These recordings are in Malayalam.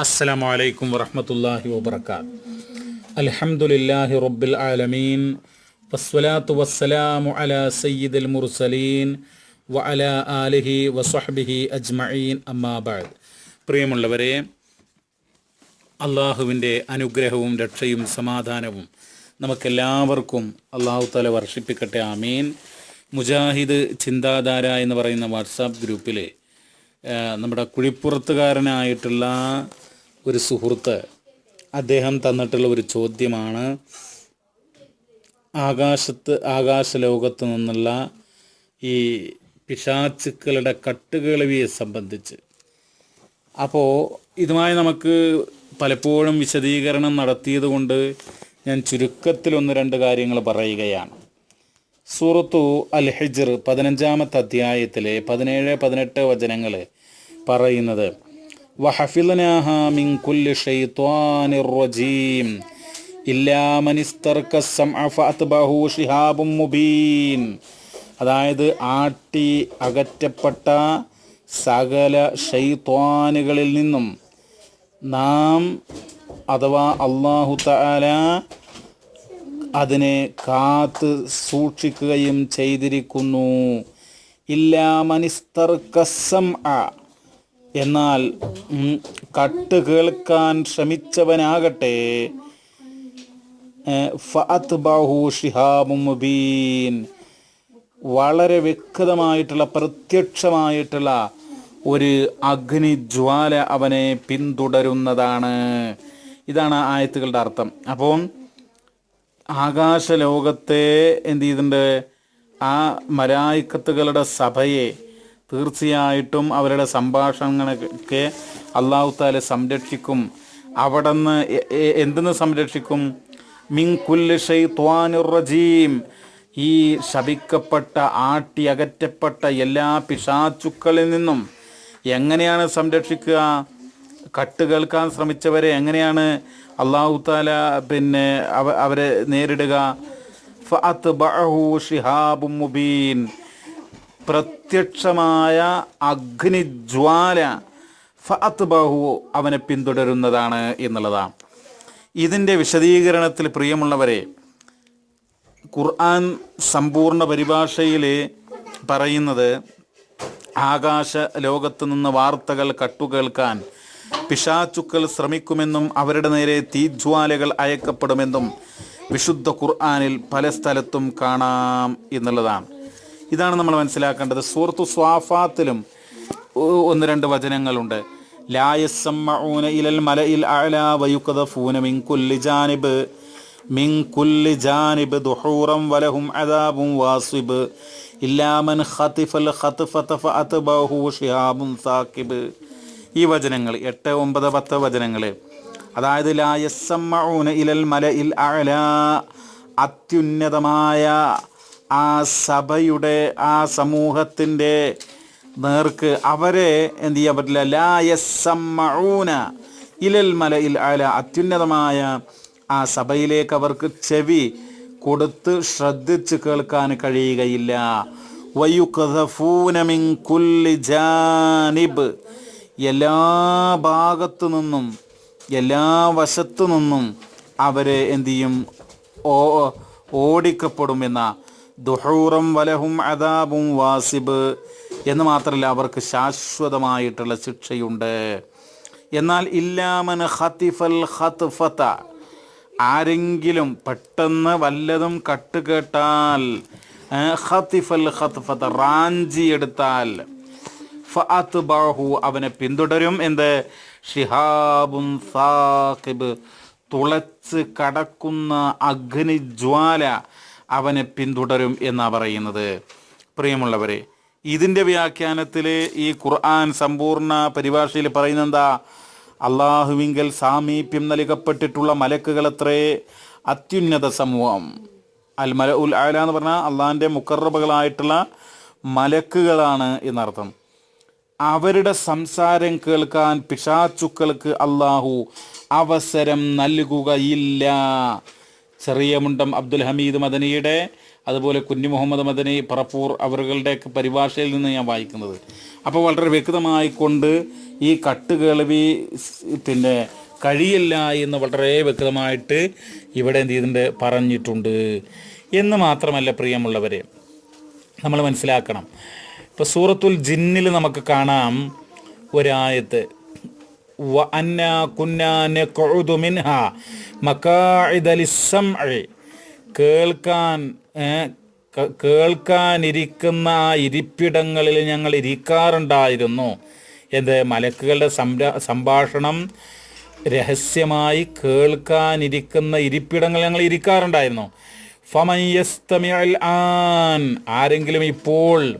അസ്സലാമു അലൈക്കും വറഹ്മത്തുള്ളാഹി വബറകാത്ത്. അൽഹംദുലില്ലാഹി റബ്ബിൽ ആലമീൻ. വസ്സലാത്തു വസ്സലാമു അലാ സയ്യിദിൽ മുർസലീൻ വ അലാ ആലിഹി വസ്വഹ്ബിഹി അജ്മഈൻ. അമ്മാ ബഅദ്. പ്രിയമുള്ളവരെ അള്ളാഹുവിന്റെ അനുഗ്രഹവും രക്ഷയും സമാധാനവും നമുക്കെല്ലാവർക്കും അള്ളാഹു തല വർഷിപ്പിക്കട്ടെ ആമീൻ. മുജാഹിദ് ചിന്താധാര എന്ന് പറയുന്ന വാട്സാപ്പ് ഗ്രൂപ്പിൽ നമ്മുടെ കുഴിപ്പുറത്തുകാരനായിട്ടുള്ള ഒരു സുഹൃത്ത് അദ്ദേഹം തന്നിട്ടുള്ള ഒരു ചോദ്യമാണ്. ആകാശത്ത് ആകാശലോകത്ത് നിന്നുള്ള ഈ പിശാച്ചുക്കളുടെ കട്ടുകളവിയെ സംബന്ധിച്ച്. അപ്പോൾ ഇതുമായി നമുക്ക് പലപ്പോഴും വിശദീകരണം നടത്തിയത് കൊണ്ട് ഞാൻ ചുരുക്കത്തിൽ ഒന്ന് രണ്ട് കാര്യങ്ങൾ പറയുകയാണ്. സൂറത്തു അൽ ഹിജർ പതിനഞ്ചാമത്തെ അധ്യായത്തിലെ പതിനേഴ് പതിനെട്ട് വചനങ്ങൾ പറയുന്നത്. അതായത് ആട്ടി അകറ്റപ്പെട്ട സകല ഷെയ്ത്വാനുകളിൽ നിന്നും നാം അഥവാ അള്ളാഹു താല അതിനെ കാത്ത് സൂക്ഷിക്കുകയും ചെയ്തിരിക്കുന്നു. ഇല്ലാ മനിസ്തർക്കസം എന്നാൽ കട്ട് കേൾക്കാൻ ശ്രമിച്ചവനാകട്ടെ. മുബീൻ. വളരെ വ്യക്തമായിട്ടുള്ള പ്രത്യക്ഷമായിട്ടുള്ള ഒരു അഗ്നിജ്വാല അവനെ പിന്തുടരുന്നതാണ്. ഇതാണ് ആയത്തുകളുടെ അർത്ഥം. അപ്പം ആകാശലോകത്തെ എന്ത് ചെയ്തിട്ടുണ്ട്? ആ മരായിക്കത്തുകളുടെ സഭയെ തീർച്ചയായിട്ടും അവരുടെ സംഭാഷണങ്ങളൊക്കെ അള്ളാഹു താല സംരക്ഷിക്കും. അവിടെ നിന്ന് എന്തെന്ന് സംരക്ഷിക്കും? മിൻ കുല്ല് റജീം. ഈ ശപിക്കപ്പെട്ട ആട്ടി അകറ്റപ്പെട്ട എല്ലാ പിശാചുക്കളിൽ നിന്നും എങ്ങനെയാണ് സംരക്ഷിക്കുക? കട്ട് കേൾക്കാൻ ശ്രമിച്ചവരെ എങ്ങനെയാണ് അള്ളാഹു താല പിന്നെ അവ അവരെ നേരിടുക? ഫഅത്ബഅഹു ശിഹാബും മുബീൻ. പ്രത്യക്ഷമായ അഗ്നിജ്വാല ഫഅത്ബഹു അവനെ പിന്തുടരുന്നതാണ് എന്നുള്ളതാണ്. ഇതിന്റെ വിശദീകരണത്തിൽ പ്രിയമുള്ളവരെ ഖുർആൻ സമ്പൂർണ പരിഭാഷയിൽ പറയുന്നത് ആകാശ ലോകത്ത് നിന്ന് വാർത്തകൾ കട്ടുകേൾക്കാൻ പിശാചുക്കൾ ശ്രമിക്കുമെന്നും അവരുടെ നേരെ തീജ്വാലകൾ അയക്കപ്പെടുമെന്നും വിശുദ്ധ ഖുർആനിൽ പല സ്ഥലത്തും കാണാം എന്നുള്ളതാണ്. ഇതാണ് നമ്മൾ മനസ്സിലാക്കേണ്ടത്. സൂറത്തു സ്വാഫാത്തിലും ഒന്ന് രണ്ട് വചനങ്ങളുണ്ട്. ഇലൽ മലയിൽ വയുഖദഫൂന മിൻ കുല്ലി മിൻ കുല്ലി ദുഹൂറം വലഹും അദാബും വാസിബ്. ഖതിഫൽ ഈ വചനങ്ങൾ എട്ട് ഒമ്പത് പത്ത് വചനങ്ങൾ അതായത് ലായസമ്മഊന ഇലൽ മലയിൽ അഅല അത്യുന്നതമായ ആ സഭയുടെ ആ സമൂഹത്തിന്റെ നേർക്ക് അവരെ എന്തു ചെയ്യാൻ പറ്റില്ല. ലായസമ്മൂന ഇലൽ മലയിൽ അല. അത്യുന്നതമായ ആ സഭയിലേക്ക് അവർക്ക് ചെവി കൊടുത്ത് ശ്രദ്ധിച്ച് കേൾക്കാൻ കഴിയുകയില്ല. വയുഖദഫൂന മിൻ കുല്ലി ജാനിബ്. എല്ലാ ഭാഗത്തു നിന്നും എല്ലാ വശത്തു നിന്നും അവരെ എന്തു ചെയ്യും? ഓ ഓടിക്കപ്പെടുമെന്ന ദുഹൂറം വലഹും അദാബും വാസിബ് എന്ന് മാത്രമല്ല അവർക്ക് ശാശ്വതമായിട്ടുള്ള ശിക്ഷയുണ്ട്. എന്നാൽ ഇല്ലാമൻ ഹത്തിഫൽ ഖത്ഫത ആരെങ്കിലും പെട്ടെന്ന് വല്ലതും കട്ടുകേട്ടാൽ ഹത്തിഫൽ ഹത്ത് ഖത്ഫത റാഞ്ചി എടുത്താൽ ഫഅത്ബഅഹു അവനെ പിന്തുടരും. എന്ത്? ഷിഹാബുൻ സാഖിബ് തുളച്ച് കടക്കുന്ന അഗ്നിജ്വാല അവനെ പിന്തുടരും എന്നാ പറയുന്നത്. പ്രിയമുള്ളവരെ ഇതിന്റെ വ്യാഖ്യാനത്തിൽ ഈ ഖുർആൻ സമ്പൂർണ പരിഭാഷയിൽ പറയുന്നത് എന്താ അള്ളാഹുവിങ്കൽ സാമീപ്യം നൽകപ്പെട്ടിട്ടുള്ള മലക്കുകളത്രേ അത്യുന്നത സമൂഹം. അൽ മല ഉൽ ആല എന്ന് പറഞ്ഞാൽ അള്ളാഹിന്റെ മുക്കറബുകളായിട്ടുള്ള മലക്കുകളാണ് എന്നർത്ഥം. അവരുടെ സംസാരം കേൾക്കാൻ പിശാച്ചുക്കൾക്ക് അള്ളാഹു അവസരം നൽകുകയില്ല. ചെറിയ മുണ്ടം അബ്ദുൽ ഹമീദ് മദനിയുടെ അതുപോലെ കുഞ്ഞു മുഹമ്മദ് മദനി പറപ്പൂർ അവരുടെയൊക്കെ പരിഭാഷയിൽ നിന്ന് ഞാൻ വായിക്കുന്നത്. അപ്പോൾ വളരെ വ്യക്തമായിക്കൊണ്ട് ഈ കട്ടുകേളവി പിന്നെ കഴിയില്ല എന്ന് വളരെ വ്യക്തമായിട്ട് ഇവിടെ എന്ത് ചെയ്തിട്ടുണ്ട്? പറഞ്ഞിട്ടുണ്ട്. എന്ന് മാത്രമല്ല പ്രിയമുള്ളവരെ നമ്മൾ മനസ്സിലാക്കണം. ഇപ്പോൾ സൂറത്തുൽ ജിന്നിൽ നമുക്ക് കാണാം ഒരായത്ത് കേൾക്കാൻ കേൾക്കാനിരിക്കുന്ന ഇരിപ്പിടങ്ങളിൽ ഞങ്ങൾ ഇരിക്കാറുണ്ടായിരുന്നു. എന്ത്? മലക്കുകളുടെ സംഭാഷണം രഹസ്യമായി കേൾക്കാനിരിക്കുന്ന ഇരിപ്പിടങ്ങൾ ഞങ്ങൾ ഇരിക്കാറുണ്ടായിരുന്നു. ഫമയസ്തമിയൽ ആൻ. ആരെങ്കിലും ഇപ്പോൾ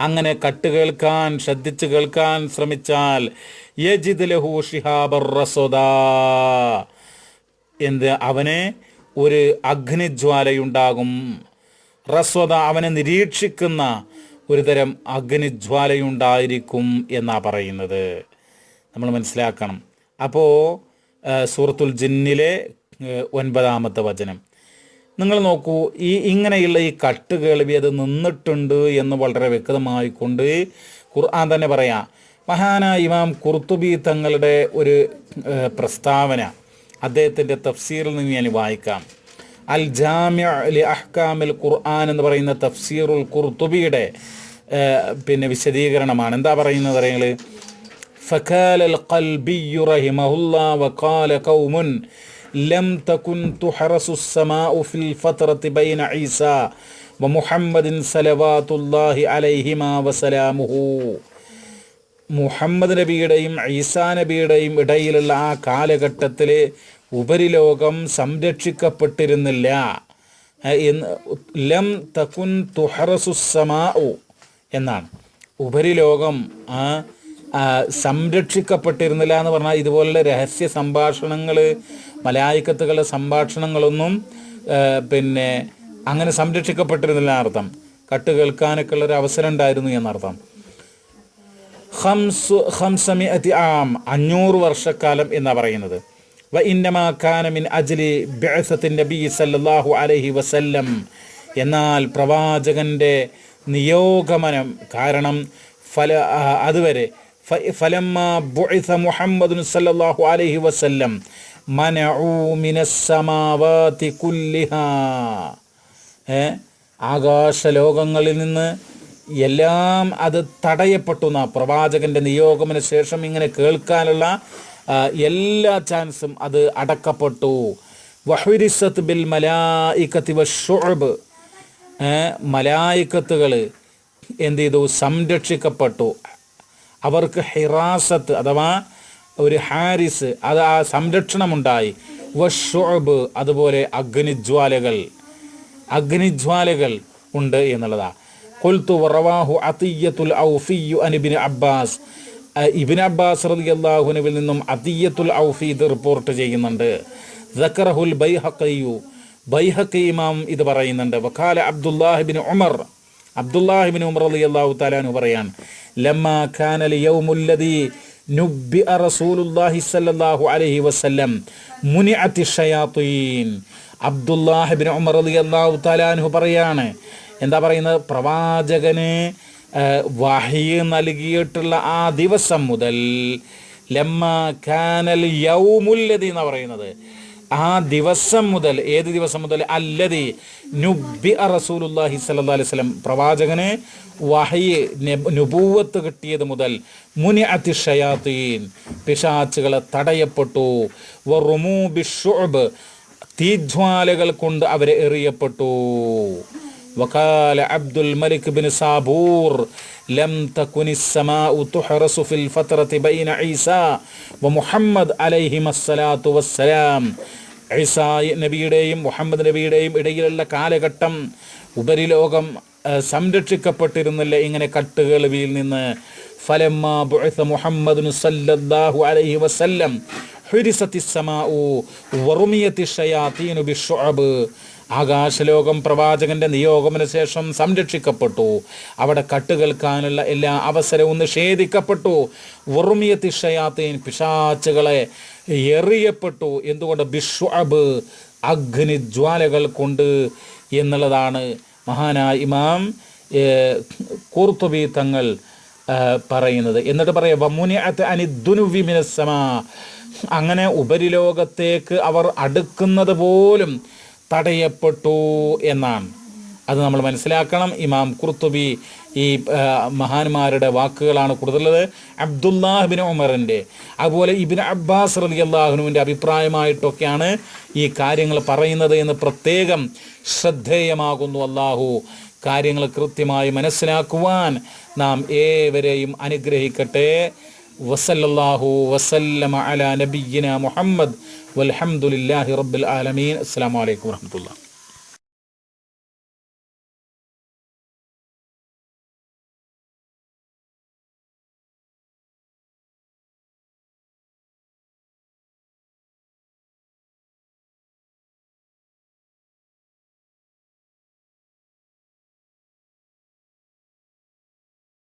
അങ്ങനെ കട്ട് കേൾക്കാൻ ശ്രദ്ധിച്ച് കേൾക്കാൻ ശ്രമിച്ചാൽ യജിദ് ലഹു ഷിഹാബർ റസദാ. എന്ത്? അവന് ഒരു അഗ്നിജ്വാലയുണ്ടാകും. റസ്വത അവനെ നിരീക്ഷിക്കുന്ന ഒരു തരം അഗ്നിജ്വാലയുണ്ടായിരിക്കും എന്നാ പറയുന്നത്. നമ്മൾ മനസ്സിലാക്കണം. അപ്പോൾ സൂറത്തുൽ ജിന്നിലെ ഒൻപതാമത്തെ വചനം. നിങ്ങൾ നോക്കൂ ഈ ഇങ്ങനെയുള്ള ഈ കട്ട് കേൾവി അത് നിന്നിട്ടുണ്ട് എന്ന് വളരെ വ്യക്തമായിക്കൊണ്ട് ഖുർആൻ തന്നെ പറയാം. മഹാനായ ഇമാം കുർത്തുബി തങ്ങളുടെ ഒരു പ്രസ്താവന അദ്ദേഹത്തിന്റെ തഫ്സീറിൽ നിന്ന് ഞാൻ വായിക്കാം. അൽ ജാമ്യ അലി അഹ്കാമിൽ ഖുർആൻ എന്ന് പറയുന്ന തഫ്സീറുൽ കുർത്തുബിയുടെ പിന്നെ വിശദീകരണമാണ്. എന്താ പറയുന്നത് പറയുന്നത് ഫക്കാൽ അൽ ഖൽബി റഹിമഹുല്ല വക്കാല കൗമുൻ ലം തകുൻ തുഹറസു സമാഉ ഫിൽ ഫത്രത്തി ബൈന ഈസാ വ മുഹമ്മദിൻ സലവാത്തുല്ലാഹി അലൈഹിമ വസലാമുഹു. മുഹമ്മദ് നബിയുടെയും ഈസാ നബിയുടെയും ഇടയിലുള്ള ആ കാലഘട്ടത്തിൽ ഉപരിലോകം സംരക്ഷിക്കപ്പെട്ടിരുന്നില്ല. ലം തകുൻ തുഹറസുസമാഉ എന്നാണ്. ഉപരിലോകം ആ സംരക്ഷിക്കപ്പെട്ടിരുന്നില്ല എന്ന് പറഞ്ഞാൽ ഇതുപോലുള്ള രഹസ്യ സംഭാഷണങ്ങൾ മലയാളിക്കത്തുകളുടെ സംഭാഷണങ്ങളൊന്നും പിന്നെ അങ്ങനെ സംരക്ഷിക്കപ്പെട്ടിരുന്നില്ല എന്നർത്ഥം. കട്ട് കേൾക്കാനൊക്കെ ഉള്ള ഒരു അവസരം ഉണ്ടായിരുന്നു എന്നർത്ഥം. ഹംസു ഹംസമി അതി ആം അഞ്ഞൂറ് വർഷക്കാലം എന്നാണ് പറയുന്നത്. വ അജ്ലി നബി സല്ലല്ലാഹു അലൈഹി വസല്ലം. എന്നാൽ പ്രവാചകന്റെ നിയോഗമനം കാരണം ഫല അതുവരെ ഫലമ്മ ബുഇസ മുഹമ്മദുൻ സല്ലല്ലാഹു അലൈഹി വസല്ലം മനഊ മിനസ് കുല്ലിഹ. ഏ? ആകാശലോകങ്ങളിൽ നിന്ന് എല്ലാം അത് തടയപ്പെട്ടു എന്നാ പ്രവാചകന്റെ നിയോഗമന ശേഷം ഇങ്ങനെ കേൾക്കാനുള്ള എല്ലാ ചാൻസും അത് അടക്കപ്പെട്ടു. വഹുരിസത്ത് ബിൽ മലായിക്കത്തി വഷുഅബ് മലായിക്കത്തുകൾ എന്ത് ചെയ്തു? സംരക്ഷിക്കപ്പെട്ടു. അവർക്ക് ഹിറാസത്ത് അഥവാ ഒരു ഹാരിസ് അത് ആ സംരക്ഷണമുണ്ടായി. വഷോബ് അതുപോലെ അഗ്നിജ്വാലകൾ. അഗ്നിജ്വാലകൾ ഉണ്ട് എന്നുള്ളതാണ് കൊൽത്തു വറവാഹു അത്തിയത്തുൽ ഔഫിയു അനിബിൻ അബ്ബാസ്. ഇബിൻ അബ്ബാസ് റളിയല്ലാഹുവിൽ നിന്നും അതിയത്തുൽ ഔഫി ഇത് റിപ്പോർട്ട് ചെയ്യുന്നുണ്ട്. ദക്കറഹുൽ ബൈഹഖിയു ബൈഹഖി ഇമാം ഇത് പറയുന്നുണ്ട്. വഖാല അബ്ദുല്ലാഹിബിൻ ഉമർ. അബ്ദുല്ലാഹിബിൻ ഉമർ അലി റളിയല്ലാഹു താലാനു പറയാൻ ലമ്മ കാന യൗമുല്ലദി നുബ്ബി റസൂലുല്ലാഹി സല്ലല്ലാഹു അലൈഹി വസല്ലം മുനിഅത്തി ഷയാത്തീൻ. അബ്ദുല്ലാഹിബിൻ ഉമർ അലി അള്ളാഹു താലാനു പറയാണ് എന്താ പറയുന്നത്? പ്രവാചകന് വഹിയ് നൽകിയിട്ടുള്ള ആ ദിവസം മുതൽ ലമ്മ കാനൽ യൗമുല്ലതി എന്ന് പറയുന്നത്? ആ ദിവസം മുതൽ ഏത് ദിവസം മുതൽ? അല്ലതി നുബി റസൂലുല്ലാഹി സല്ലാ അലൈഹി സ്വലം പ്രവാചകന് വഹയ് നുപൂവത്ത് കിട്ടിയത് മുതൽ മുനി അതിഷയാത്തീൻ പിശാച്ചുകളെ തടയപ്പെട്ടു. വറുമൂ ബിഷുബ് തീജ്വാലകൾ കൊണ്ട് അവരെ എറിയപ്പെട്ടു. وقال عبد الملك بن صابور لم تكن السماء تحرس في الفترة بين عيسى ومحمد عليهما الصلاة والسلام ഈസാ നബിയുടെയും മുഹമ്മദ് നബിയുടെയും ഇടയിലുള്ള കാലഘട്ടം ഉപരിലോകം ആ, സംരക്ഷിക്കപ്പെട്ടിരുന്നില്ല ഇങ്ങനെ കട്ടുകേൾവിയിൽ നിന്ന് ഫലമ്മ ബുഅസ മുഹമ്മദ് സല്ലല്ലാഹു അലൈഹി വസല്ലം ആകാശലോകം പ്രവാചകന്റെ നിയോഗമന ശേഷം സംരക്ഷിക്കപ്പെട്ടു. അവിടെ കട്ടുകേൾക്കാനുള്ള എല്ലാ അവസരവും നിഷേധിക്കപ്പെട്ടു ഉറുമിയത്തി പിശാച്ചുകളെ എറിയപ്പെട്ടു. എന്തുകൊണ്ട്? ബിഷുഅബ് അഗ്നിജ്വാലകൾ കൊണ്ട് എന്നുള്ളതാണ് മഹാനായ ഇമാം കൂർത്തുബി തങ്ങൾ പറയുന്നത്. എന്നിട്ട് പറയാം ദുനുവി മിനസ്സമാ അങ്ങനെ ഉപരിലോകത്തേക്ക് അവർ അടുക്കുന്നത് പോലും തടയപ്പെട്ടു എന്നാണ്. അത് നമ്മൾ മനസ്സിലാക്കണം. ഇമാം കുർത്തുബി ഈ മഹാന്മാരുടെ വാക്കുകളാണ് കൂടുതലുള്ളത് അബ്ദുല്ലാഹിബിൻ ഉമറിന്റെ അതുപോലെ ഇബിൻ അബ്ബാസ് റലി അള്ളാഹുനുവിന്റെ അഭിപ്രായമായിട്ടൊക്കെയാണ് ഈ കാര്യങ്ങൾ പറയുന്നത് എന്ന് പ്രത്യേകം ശ്രദ്ധേയമാകുന്നു അള്ളാഹു കാര്യങ്ങൾ കൃത്യമായി മനസ്സിലാക്കുവാൻ നാം ഏവരെയും അനുഗ്രഹിക്കട്ടെ. വസല്ലല്ലാഹു വസല്ലമ അല നബിയ്യിന മുഹമ്മദ് വൽഹംദുലില്ലാഹി റബ്ബിൽ ആലമീൻ. അസ്സലാമു അലൈക്കും വറഹ്മത്തുള്ളാഹി.